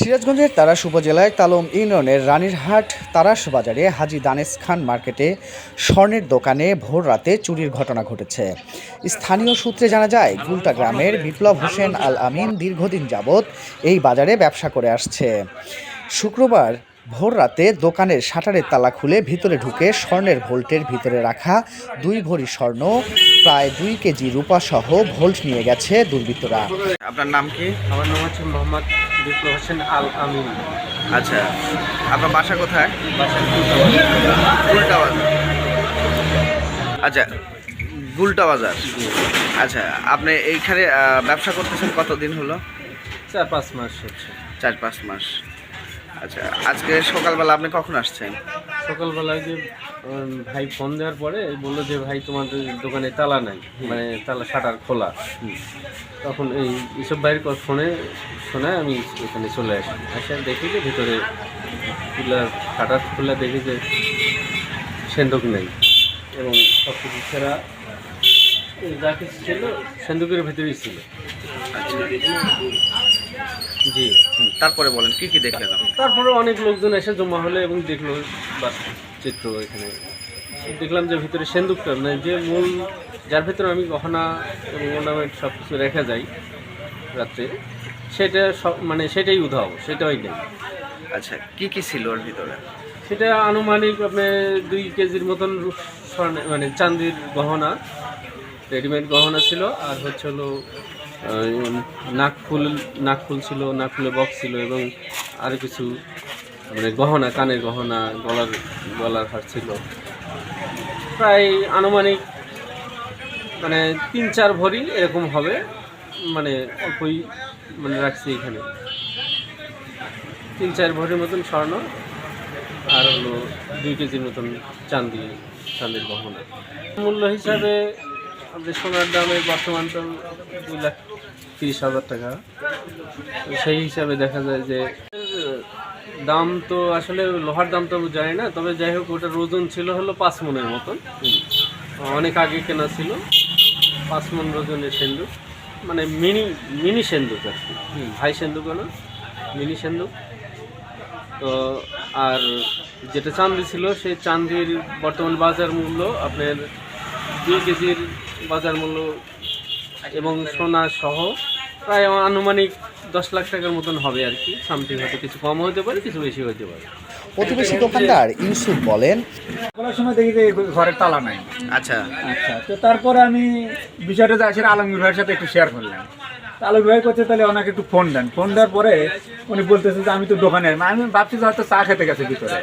সিরাজগঞ্জের তারাস উপজেলায় তালম ইউনিয়নের রানীরহাট তারাস বাজারে হাজি দানেশ খান মার্কেটে স্বর্ণের দোকানে ভোর রাতে চুরির ঘটনা ঘটেছে। স্থানীয় সূত্রে জানা যায় গুলটা গ্রামের বিপ্লব হোসেন আল আমিন দীর্ঘদিন যাবৎ এই বাজারে ব্যবসা করে আসছে। শুক্রবার ভোর রাতে দোকানের শাটারের তালা খুলে ভিতরে ঢুকে স্বর্ণের ভোল্টের ভিতরে রাখা দুই ভরি স্বর্ণ প্রায় দুই কেজি রূপা সহ ভোল্ট নিয়ে গেছে দুর্বৃত্তরা। আপনার নাম কি? আমার নাম হচ্ছে মোহাম্মদ বিপ্লব হোসেন আল আমিন। আচ্ছা আপনার বাসা কোথায়। বাজার আচ্ছা গুলটা বাজার আচ্ছা আপনি এইখানে ব্যবসা করতেছেন কতদিন হলো? চার পাঁচ মাস হচ্ছে। চার পাঁচ মাস। আচ্ছা আজকে সকালবেলা আপনি কখন আসছেন? সকালবেলায় যে ভাই ফোন দেওয়ার পরে বলল যে ভাই তোমাদের দোকানে তালা নাই। মানে তালা শাটার খোলা। তখন এই ইসব ভাইয়ের ফোনে শোনে আমি এখানে চলে আসি। আসে দেখি যে ভিতরে খোলা শাটার খোলা দেখি যে সেন্দুক নেই। এবং সব কিছু ছাড়া যা কিছু ছিল সেন্দুকের ভিতরেই ছিল। আচ্ছা। জি। তারপরে বলেন কি কি দেখলেন আপনি? তারপরে অনেক লোকজন এসে জমা হলো এবং দেখল বাস চিত্র এখানে। দেখলাম যে ভিতরে সেন্দুকটা মানে যে মূল যার ভিতরে আমি গহনা এবং অর্নামেন্ট সব কিছু রেখে যাই রাত্রে সেটা সব মানে সেটাই উধাও সেটাই নেই। আচ্ছা কি কি ছিল ওর ভিতরে? সেটা আনুমানিক আপনার দুই কেজির মতন মানে চান্দির গহনা রেডিমেড গহনা ছিল আর হচ্ছে হলো নাকফুল নাকফুল ছিল নাকফুলের বক্স ছিল এবং আরও কিছু মানে গহনা, কানের গহনা, গলার গলার হার ছিল। প্রায় আনুমানিক মানে তিন চার ভরি এরকম হবে মানে অল্পই মানে রাখছি এখানে। তিন চার ভরির মতন স্বর্ণ, আর হলো দুই কেজির মতন চান্দি চান্দির গহনা। মূল্য হিসাবে আমাদের সোনার দামে বর্তমান তো দুই লাখ তিরিশ হাজার টাকা। সেই হিসাবে দেখা যায় যে, দাম তো আসলে লোহার দাম তো জানি না, তবে যাই হোক, ওটার ওজন ছিল হলো পাঁচ মনের মতন। অনেক আগে কেনা ছিল, পাঁচ মন ওজনের সেন্দুক। মানে মিনি মিনি সেন্দুক আর কি। ভাই সেন্দুক না মিনি সেন্দুক। তো, আর যেটা চান্দি ছিল, সেই চান্দির বর্তমান বাজার মূল্য আপনার দুই কেজির বাজার মূল্য এবং সোনা সহ প্রায় আনুমানিক দশ লাখ টাকার মতন হবে আর কি। সামথিং হয়তো কিছু কম হতে পারে কিছু বেশি হতে পারে। প্রতিবেশী দোকানদার ইউসুফ বলেন বলার সময় দেখি যে ঘরের তালা নাই। আচ্ছা। আচ্ছা তো তারপরে আমি বিষয়টা আসার আসলে আলমগীর ভাইয়ের সাথে একটু শেয়ার করলাম। তো আলমগীর করছে তাহলে ওনাকে একটু ফোন দেন। ফোন দেওয়ার পরে উনি বলতেছে যে, আমি তো দোকানে আমি ভাবছি যে হয়তো চা খেতে গেছে ভিতরে।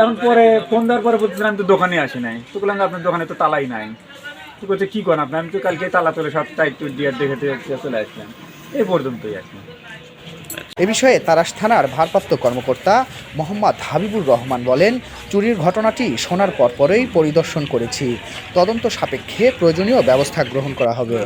এখন পরে ফোন দেওয়ার পরে বলতেছেন আমি তো দোকানে আসি নাই। তো বললাম আপনার দোকানে তো তালাই নাই। তো বলছে, কী করেন আপনি? আমি তো কালকে তালা তুলে সব টাইট টুট দিয়ে দেখে চলে আসলাম। এই পর্যন্তই আর এ বিষয়ে তারাস থানার ভারপ্রাপ্ত কর্মকর্তা মোহাম্মদ হাবিবুর রহমান বলেন, চুরির ঘটনাটি শোনার পরপরই পরিদর্শন করেছি। তদন্ত সাপেক্ষে প্রয়োজনীয় ব্যবস্থা গ্রহণ করা হবে।